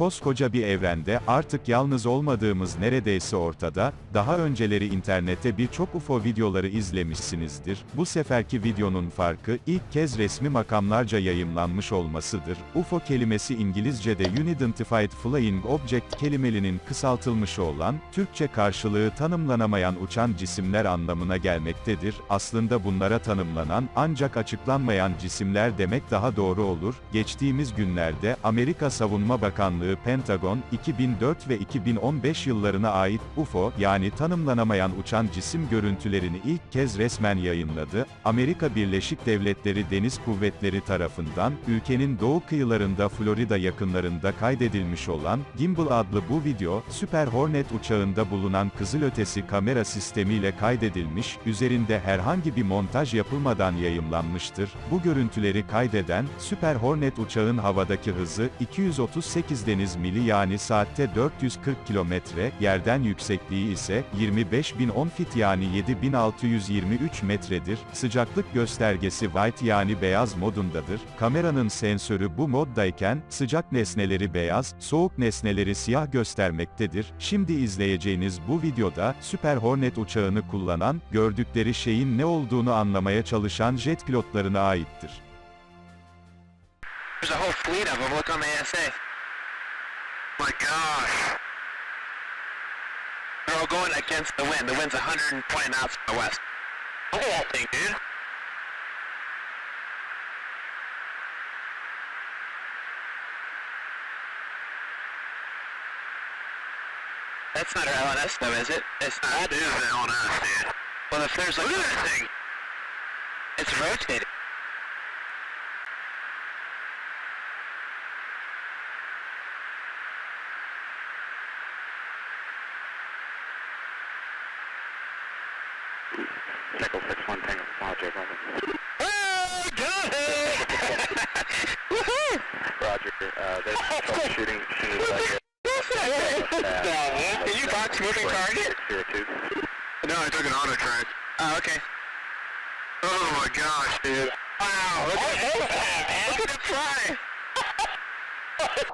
Koskoca bir evrende, artık yalnız olmadığımız neredeyse ortada, daha önceleri internette birçok UFO videoları izlemişsinizdir. Bu seferki videonun farkı, ilk kez resmi makamlarca yayımlanmış olmasıdır. UFO kelimesi İngilizce'de Unidentified Flying Object kelimelinin kısaltılmışı olan, Türkçe karşılığı tanımlanamayan uçan cisimler anlamına gelmektedir. Aslında bunlara tanımlanan, ancak açıklanmayan cisimler demek daha doğru olur. Geçtiğimiz günlerde, Amerika Savunma Bakanlığı Pentagon, 2004 ve 2015 yıllarına ait UFO, yani tanımlanamayan uçan cisim görüntülerini ilk kez resmen yayınladı. Amerika Birleşik Devletleri Deniz Kuvvetleri tarafından, ülkenin doğu kıyılarında Florida yakınlarında kaydedilmiş olan, Gimbal adlı bu video, Super Hornet uçağında bulunan kızılötesi kamera sistemiyle kaydedilmiş, üzerinde herhangi bir montaj yapılmadan yayımlanmıştır. Bu görüntüleri kaydeden, Super Hornet uçağın havadaki hızı, 238 deniz mili yani saatte 440 kilometre, yerden yüksekliği ise, 25.010 fit yani 7623 metredir. Sıcaklık göstergesi white yani beyaz modundadır. Kameranın sensörü bu moddayken, sıcak nesneleri beyaz, soğuk nesneleri siyah göstermektedir. Şimdi izleyeceğiniz bu videoda, Super Hornet uçağını kullanan, gördükleri şeyin ne olduğunu anlamaya çalışan jet pilotlarına aittir. There's a whole fleet of them. Look on the ASA. My gosh. They're all going against the wind. The wind's 120 knots from the west. Look at that thing, dude. That's not our LNS though, is it? It's not. That is the LNS, dude. Well, if there's like... Look at that thing! It's rotating. Echo one Tango, Roger, Bravo. Oh, got it! Woohoo! Roger, uh, there's troubleshooting as soon as I get... You box moving target? Zero two. No, I took an auto track. Oh, okay. Oh my gosh, dude. Wow, look, at, that, man? look at the!